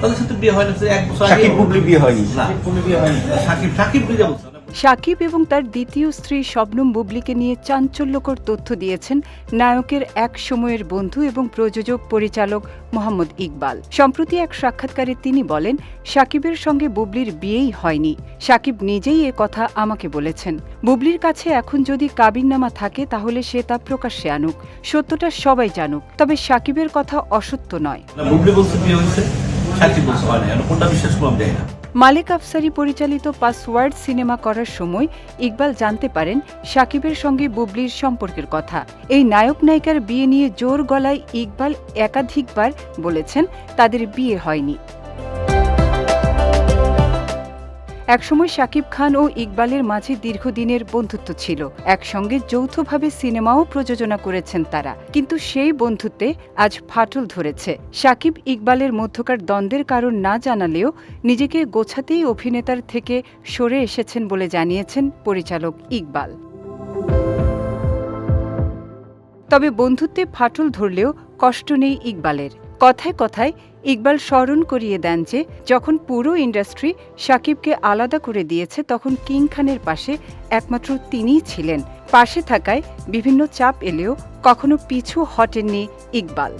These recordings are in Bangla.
তাদের সাথে বিয়ে হয় না এক বছর আগে সাকিব বুবলি বিয়ে হয়নি। না সাকিব সাকিব বিয়ে বলছে এবং তার দ্বিতীয় স্ত্রী শবনম বুবলিকে নিয়ে চাঞ্চল্যকর তথ্য দিয়েছেন নায়কের এক সময়ের বন্ধু এবং প্রযোজক পরিচালক মোহাম্মদ ইকবাল। সম্প্রতি এক সাক্ষাৎকারে তিনি বলেন সাকিবের সঙ্গে বুবলির বিয়েই হয়নি। সাকিব নিজেই এ কথা আমাকে বলেছেন। বুবলির কাছে এখন যদি কাবিননামা থাকে তাহলে সে তা প্রকাশ্যে আনুক। সত্যটা সবাই জানুক। তবে সাকিবের কথা অসত্য নয়। বুবলি বলছে বিয়ে হয়েছে। মালেক আফসারি পরিচালিত পাসওয়ার্ড সিনেমা করার সময় ইকবাল জানতে পারেন সাকিবের সঙ্গে বুবলির সম্পর্কের কথা। এই নায়ক নায়িকার বিয়ে নিয়ে জোর গলায় ইকবাল একাধিকবার বলেছেন তাদের বিয়ে হয়নি। একসময় শাকিব খান ও ইকবালের মাঝে দীর্ঘদিনের বন্ধুত্ব ছিল। একসঙ্গে যৌথভাবে সিনেমাও প্রযোজনা করেছেন তারা। কিন্তু সেই বন্ধুত্বে আজ ফাটল ধরেছে। শাকিব ইকবালের মধ্যকার দ্বন্দ্বের কারণ না জানালেও নিজেকে গোছাতেই অভিনেতার থেকে সরে এসেছেন বলে জানিয়েছেন পরিচালক ইকবাল। তবে বন্ধুত্বে ফাটল ধরলেও কষ্ট নেই ইকবালের। কথায় কথায় ইকবাল স্মরণ করিয়ে দেন যে, যখন পুরো ইন্ডাস্ট্রি সাকিবকে আলাদা করে দিয়েছে, তখন কিং খানের পাশে একমাত্র তিনিই ছিলেন। পাশে থাকায় বিভিন্ন চাপ এলেও কখনো পিছু হটেননি ইকবাল।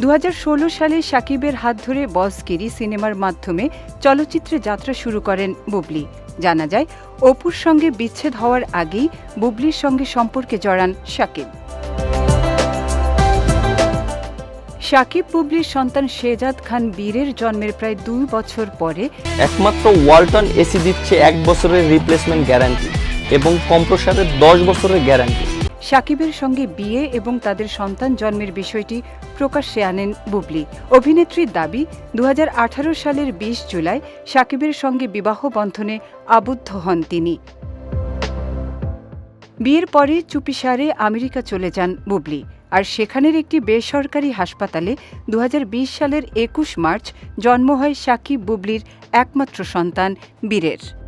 দু হাজার ষোলো সালে সাকিবের হাত ধরে বসগিরি সিনেমার মাধ্যমে চলচ্চিত্রে যাত্রা শুরু করেন বুবলি। জানা যায়, অপুর সঙ্গে বিচ্ছেদ হওয়ার আগেই বুবলির সঙ্গে সম্পর্কে জড়ান সাকিব। সাকিব বুবলির সন্তান শেজাদ খান বীরের জন্মের প্রায় দুই বছর পরে একমাত্র ওয়ালটন এসি দিচ্ছে এক বছরের রিপ্লেসমেন্ট গ্যারান্টি এবং কম্প্রসারের দশ বছরের গ্যারান্টি সাকিবের সঙ্গে বিয়ে এবং তাদের সন্তান জন্মের বিষয়টি প্রকাশ্যে আনেন বুবলি। অভিনেত্রীর দাবি দু হাজার আঠারো সালের বিশ জুলাই সাকিবের সঙ্গে বিবাহ বন্ধনে আবদ্ধ হন তিনি। বিয়ের পরে চুপিসারে আমেরিকা চলে যান বুবলি। আর সেখানের একটি বেসরকারি হাসপাতালে দু হাজার বিশ সালের একুশ মার্চ জন্ম হয় সাকিব বুবলির একমাত্র সন্তান বীরের।